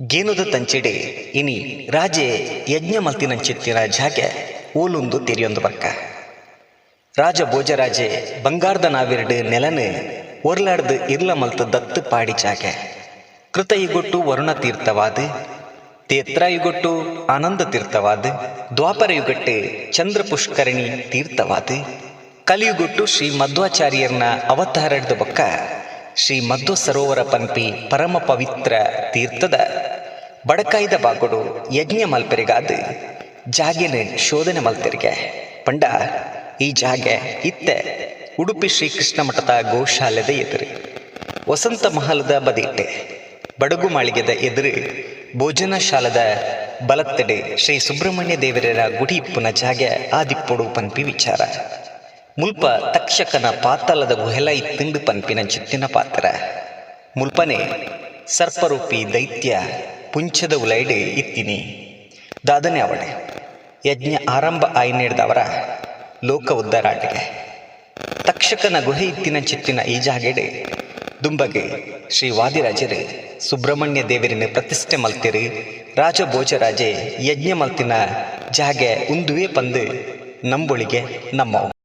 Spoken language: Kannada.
ಗೇನುದ ತಂಚಿಡೆ. ಇನಿ ರಾಜೆ ಯಜ್ಞ ಮಲ್ತಿನಂಚಿತ್ತಿನ ಜಾಗೆ ಓಲುಂದು ತೆರಿಯೊಂದು ಬಕ್ಕ ರಾಜ ಭೋಜರಾಜೆ, ಬಂಗಾರದ ನಾವಿರಡು ನೆಲನು ಒರ್ಲಾಡ್ದು ಇರ್ಲ ಮಲ್ತು ದತ್ತು ಪಾಡಿ ಜಾಗೆ. ಕೃತಯುಗೊಟ್ಟು ವರುಣ ತೀರ್ಥವಾದ ತೇತ್ರಾಯುಗೊಟ್ಟು ಆನಂದ ತೀರ್ಥವಾದ ದ್ವಾಪರ ಯುಗಟ್ಟೆ ಚಂದ್ರ ಪುಷ್ಕರಣಿ ತೀರ್ಥವಾದ, ಕಲಿಯುಗೊಟ್ಟು ಶ್ರೀ ಮಧ್ವಾಚಾರ್ಯರ್ನ ಅವತಾರಡ್ದ ಬೊಕ್ಕ ಶ್ರೀ ಮಧ್ವ ಸರೋವರ ಪಂಪಿ ಪರಮ ಪವಿತ್ರ ತೀರ್ಥದ ಬಡಕಾಯ್ದ ಬಾಗೊಡು ಯಜ್ಞ ಮಲ್ಪರಿಗಾದ. ಜಾಗಿನ ಶೋಧನೆ ಮಲ್ತೆರಿಗೆ ಪಂಡ ಈ ಜಾಗೆ ಇತ್ತೆ ಉಡುಪಿ ಶ್ರೀಕೃಷ್ಣ ಮಠದ ಗೋಶಾಲೆದ ಎದುರು. ವಸಂತ ಮಹಲದ ಬದಿಟ್ಟೆ ಬಡಗು ಮಾಳಿಗೆದ ಎದುರು ಭೋಜನ ಶಾಲದ ಬಲತ್ತಡೆ ಶ್ರೀ ಸುಬ್ರಹ್ಮಣ್ಯ ದೇವರರ ಗುಡಿ ಇಪ್ಪುನ ಜಾಗೆ ಆದಿಪ್ಪೊಡು ಪನ್ಪಿ ವಿಚಾರ. ಮುಲ್ಪ ತಕ್ಷಕನ ಪಾತಾಳದ ಗುಹೆಲ ಇತ್ತಿಂಡು ಪನ್ಪಿನ ಚಿತ್ತಿನ ಪಾತ್ರ. ಮುಲ್ಪನೆ ಸರ್ಪರೂಪಿ ದೈತ್ಯ ಪುಂಚದ ಉಲೈಡೆ ಇತ್ತಿನಿ. ದಾದನೆ ಅವಳೆ. ಯಜ್ಞ ಆರಂಭ ಆಯ್ನೇಡ್ದವರ ಲೋಕ ಉದ್ಧಾರಾಟಿಗೆ ತಕ್ಷಕನ ಗುಹೆ ಇತ್ತಿನ ಚಿತ್ತಿನ ಈ ಜಾಗೆಡೆ. ದುಂಬಗೆ ಶ್ರೀ ವಾದಿರಾಜರೇ, ಸುಬ್ರಹ್ಮಣ್ಯ ದೇವರಿನ ಪ್ರತಿಷ್ಠೆ ಮಲ್ತಿರಿ. ರಾಜ ಭೋಜರಾಜೆ ಯಜ್ಞ ಮಲ್ತಿನ ಜಾಗೆ ಉಂದುವೆ ಪಂದು, ನಂಬೊಳಿಗೆ ನಮ್ಮವು.